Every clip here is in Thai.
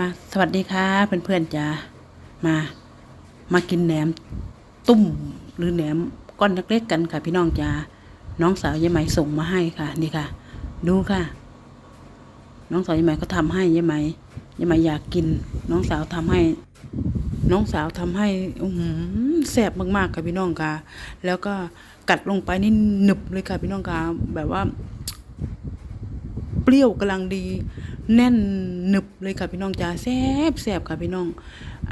มาสวัสดีค่ะเพื่อนๆจ้ามามากินแหนมตุ้มหรือแหนมก้อนเล็กๆกันค่ะ พี่น้องจ้าน้องสาวยายไหมส่งมาให้ค่ะ นี่ค่ะ ดูค่ะ น้องสาวยายไหมก็ทำให้ยายไหมยายไหมอยากกิน น้องสาวทำให้ น้องสาวทำให้อือหือแซ่บมากๆค่ะพี่น้องค่ะ แล้วก็กัดลงไปนี่หนึบเลยค่ะพี่น้องค่ะแบบว่า เปรี้ยวกำลังดี แน่นหนึบเลยค่ะพี่น้องจ้าแซ่บแซ่บค่ะพี่น้อง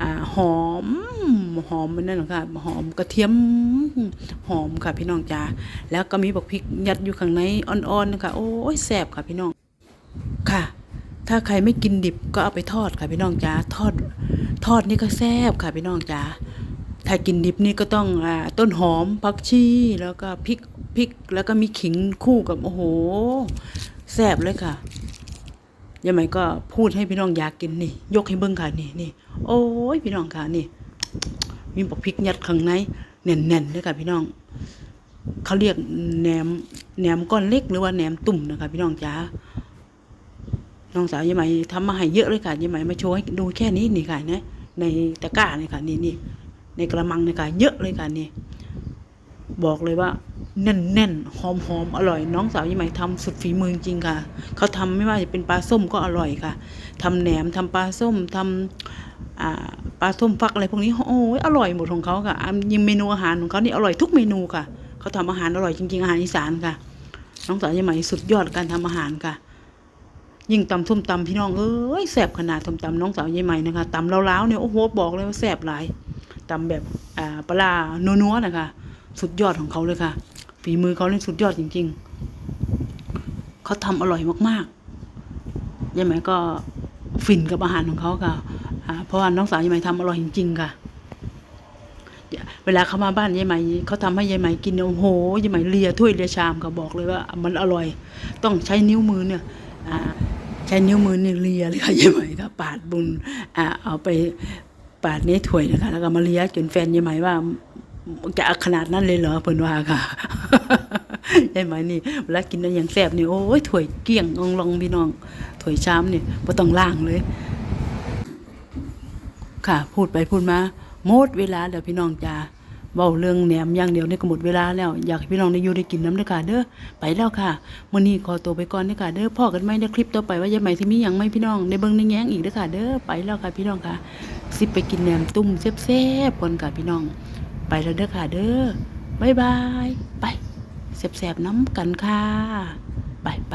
อ่าหอมหอมมันนั่นค่ะหอมกระเทียมหอมค่ะพี่น้องจ้าแล้วก็มีบักพริกยัดอยู่ข้างในอ่อนๆนะคะโอ้ยแซ่บค่ะพี่น้องค่ะ ถ้าใครไม่กินดิบก็เอาไปทอดค่ะพี่น้องจ้าทอดทอดนี่ก็แซ่บค่ะพี่น้องจ้าถ้ากินดิบนี่ก็ต้องอ่าต้นหอมผักชีแล้วก็พริกพริกแล้วก็มีขิงคู่กับโอ้โหแซ่บเลยค่ะ ยายไหมก็พูดให้พี่น้องอยากกินนี่ ยกให้เบิ้งค่ะนี่นี่โอ้ยพี่น้องค่ะนี่ มีบอกพริกยัดข้างในแน่นๆเลยค่ะพี่น้องเขาเรียกแหนมแหนมก้อนเล็กหรือว่าแหนมตุ่มนะคะพี่น้องจ๋าน้องสาวยายไหมทำมาให้เยอะเลยค่ะยายไหมมาโชว์ให้ดูแค่นี้นี่ค่ะนะในตะกร้านี่ค่ะนี่นี่ในกระมังนี่ค่ะเยอะเลยค่ะนี่บอกเลยว่า แน่นแน่นหอมหอมอร่อย น้องสาวยี่ไหมทำสุดฝีมือจริงค่ะ เขาทำไม่ว่าจะเป็นปลาส้มก็อร่อยค่ะทำแหนมทำปลาส้มทำปลาส้มฟักอะไรพวกนี้โอ้ยอร่อยหมดของเขาค่ะยิงเมนูอาหารของเขานี่อร่อยทุกเมนูค่ะ เขาทำอาหารอร่อยจริง ๆ อาหารอีสานค่ะ น้องสาวยี่ไหมสุดยอดการทำอาหารค่ะ ยิ่งตำส้มตำพี่น้องเอ้ยแสบขนาดส้มตำน้องสาวยี่ไหมนะคะตำเล้าๆเนี่ยโอ้โหบอกเลยว่าแสบหลายตำแบบปลาร้านัวๆนะคะสุดยอดของเขาเลยค่ะ ฝีมือเขาเนี่ยสุดยอดจริง ๆ เขาทำอร่อยมากๆยายไหมก็ฟินกับอาหารของเขาค่ะเพราะว่าน้องสาวยายไหมทำอร่อยจริง ๆ ค่ะ เวลาเขามาบ้านยายไหมเขาทำให้ยายไหมกินโอ้โหยายไหมเลียถ้วยเลียชามเขาบอกเลยว่า มันอร่อย ต้องใช้นิ้วมือเนี่ยใช้นิ้วมือเนี่ยเลียเลยค่ะยายไหมค่ะปาดบุญอเอาไปปาดในถ้วยนะคะแล้วก็มาเลียจนแฟนยายไหมว่าจะขนาดนั้นเลยเหรอเพิ่นว่าค่ะ ใช่ไหมนี่เวลากินแล้อย่างแซ่บนี่โอ้ยถ้วยเกลี้ยงลองลองพี่น้องถ้วยชามนี่บ่ต้องล้างเลย ค่ะ พูดไปพูดมาหมดเวลาแล้วพี่น้องจ้าเว้าเรื่องแหนมอย่างเดียวนี่ก็หมดเวลาแล้วอยากให้พี่น้องได้อยู่ได้กินน้ำเด้อค่ะเด้อไปแล้วค่ะมื้อนี้ขอตัวไปก่อนเด้อค่ะเด้อพ่อกันไหมในคลิปต่อไปว่าจะใหม่สิมีหยังไหมพี่น้องในเบิ่งในแย้งอีกเด้อค่ะเด้อไปแล้วค่ะพี่น้องค่ะสิไปกินแหนมตุ้มแซ่บๆก่อนค่ะพี่น้อง ไปแล้วเด้อค่ะเด้อ บายบาย ไปแสบๆน้ำกันค่ะ ไปไป